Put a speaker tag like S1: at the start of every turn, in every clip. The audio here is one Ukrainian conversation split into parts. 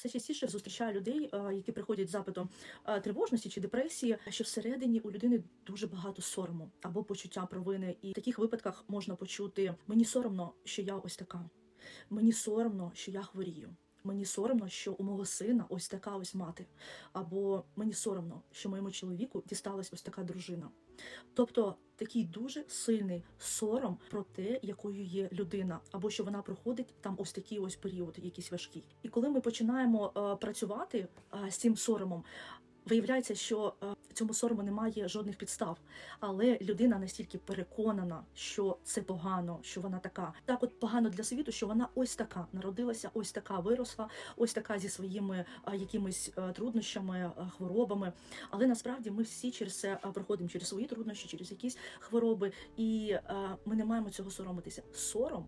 S1: Все частіше зустрічаю людей, е, які приходять з запитом е, тривожності чи депресії, що всередині у людини дуже багато сорому або почуття провини. І в таких випадках можна почути: мені соромно, що я ось така. Мені соромно, що я хворію. Мені соромно, що у мого сина ось така ось мати, або мені соромно, що моєму чоловіку дісталась ось така дружина. Тобто такий дуже сильний сором про те, якою є людина, або що вона проходить там ось такий ось період, якийсь важкий. І коли ми починаємо е, працювати е, з цим соромом. Виявляється, що е, цьому сорому немає жодних підстав, але людина настільки переконана, що це погано, що вона така. Так, от погано для світу, що вона ось така народилася, ось така виросла, ось така зі своїми е, якимись е, труднощами, хворобами. Але насправді ми всі через це проходимо через свої труднощі, через якісь хвороби, і ми не маємо цього соромитися. Сором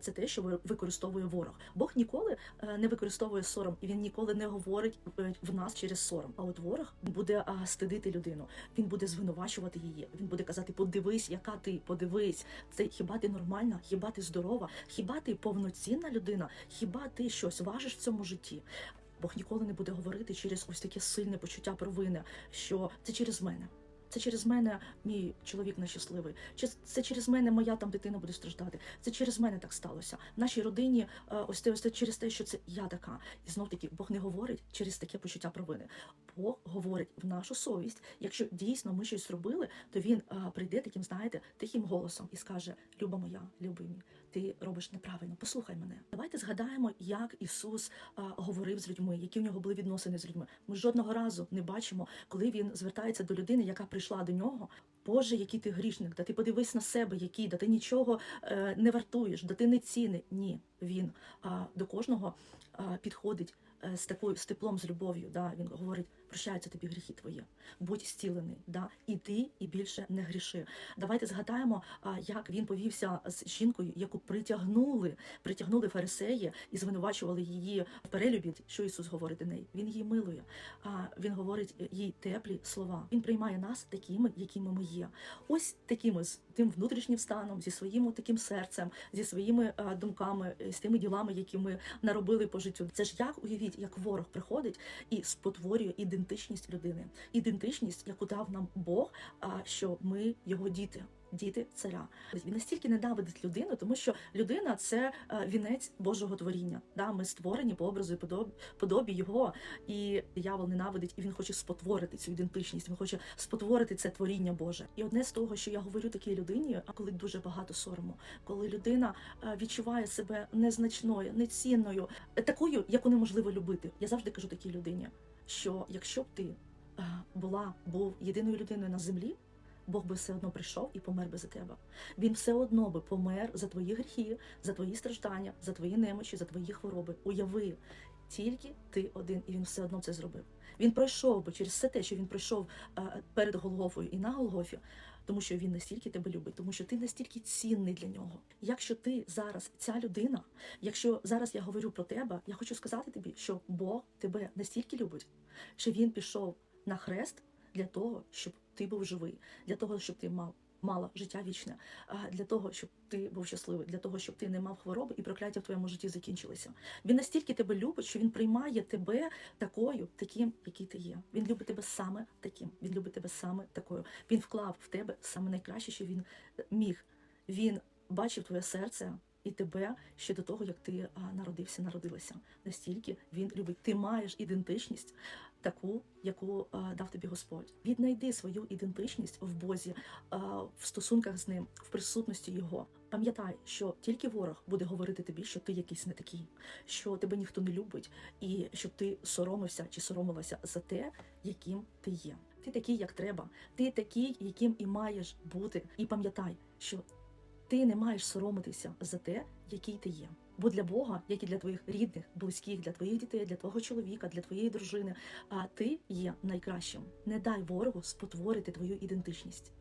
S1: це те, що ви- використовує ворог. Бог ніколи не використовує сором, і він ніколи не говорить в нас через сором. А от ворог буде стидити людину. Він буде звинувачувати її. Він буде казати: подивись, яка ти, подивись, це хіба ти нормальна, хіба ти здорова, хіба ти повноцінна людина, хіба ти щось важиш в цьому житті? Бог ніколи не буде говорити через ось таке сильне почуття провини, що це через мене. Це через мене мій чоловік нещасливий. Чи це через мене моя там дитина буде страждати? Це через мене так сталося. В нашій родині е, ось те, ось те через те, що це я така. І знов таки Бог не говорить через таке почуття провини. Бог говорить в нашу совість. Якщо дійсно ми щось зробили, то він прийде таким, знаєте, тихим голосом і скаже: Люба моя, любий мій, ти робиш неправильно. Послухай мене. Давайте згадаємо, як Ісус говорив з людьми, які в нього були відносини з людьми. Ми жодного разу не бачимо, коли він звертається до людини, яка прийшла до нього. Боже, який ти грішник, да ти подивись на себе, який, да ти нічого е, не вартуєш, да ти не ціни. Ні, він до кожного підходить з такою з теплом, з любов'ю. Да? Він говорить, прощаються тобі гріхи твої, будь зцілений, да? іди і більше не гріши. Давайте згадаємо, як він повівся з жінкою, яку притягнули, притягнули фарисеї і звинувачували її в перелюбі. Що Ісус говорить до неї? Він її милує. А він говорить їй теплі слова. Він приймає нас такими, якими ми є. Ось такими з тим внутрішнім станом, зі своїм таким серцем, зі своїми думками, е, з тими ділами, які ми наробили по життю. Це ж як уявіть, як ворог приходить і спотворює ідентичність людини, ідентичність, яку дав нам Бог, а що ми його діти. Діти царя він настільки ненавидить людину, тому що людина це е, вінець Божого творіння. Да, ми створені по образу і подобі його, і диявол ненавидить, і він хоче спотворити цю ідентичність. Він хоче спотворити це творіння Боже. І одне з того, що я говорю такій людині, а коли дуже багато сорому, коли людина е, відчуває себе незначною, нецінною, е, такою, яку неможливо любити. Я завжди кажу такій людині, що якщо б ти була був єдиною людиною на землі. Бог би все одно прийшов і помер би за тебе. Він все одно би помер за твої гріхи, за твої страждання, за твої немочі, за твої хвороби. Уяви, тільки ти один, і він все одно це зробив. Він пройшов би через все те, що він пройшов е, перед Голгофою і на Голгофі, тому що він настільки тебе любить, тому що ти настільки цінний для нього. Якщо ти зараз ця людина, якщо зараз я говорю про тебе, я хочу сказати тобі, що Бог тебе настільки любить, що він пішов на хрест для того, щоб ти був живий, для того, щоб ти мав. Мала життя вічне для того, щоб ти був щасливий, для того, щоб ти не мав хвороби і прокляття в твоєму житті закінчилися. Він настільки тебе любить, що він приймає тебе такою, таким, який ти є. Він любить тебе саме таким. Він любить тебе саме такою. Він вклав в тебе саме найкраще, що він міг. Він бачив твоє серце і тебе ще до того, як ти народився, народилася. Настільки він любить. Ти маєш ідентичність таку, яку дав тобі Господь. Віднайди свою ідентичність в Бозі, в стосунках з ним, в присутності Його. Пам'ятай, що тільки ворог буде говорити тобі, що ти якийсь не такий, що тебе ніхто не любить, і щоб ти соромився чи соромилася за те, яким ти є. Ти такий, як треба. Ти такий, яким і маєш бути. І пам'ятай, що ти не маєш соромитися за те, який ти є. Бо для Бога, як і для твоїх рідних, близьких, для твоїх дітей, для твого чоловіка, для твоєї дружини, а ти є найкращим. Не дай ворогу спотворити твою ідентичність.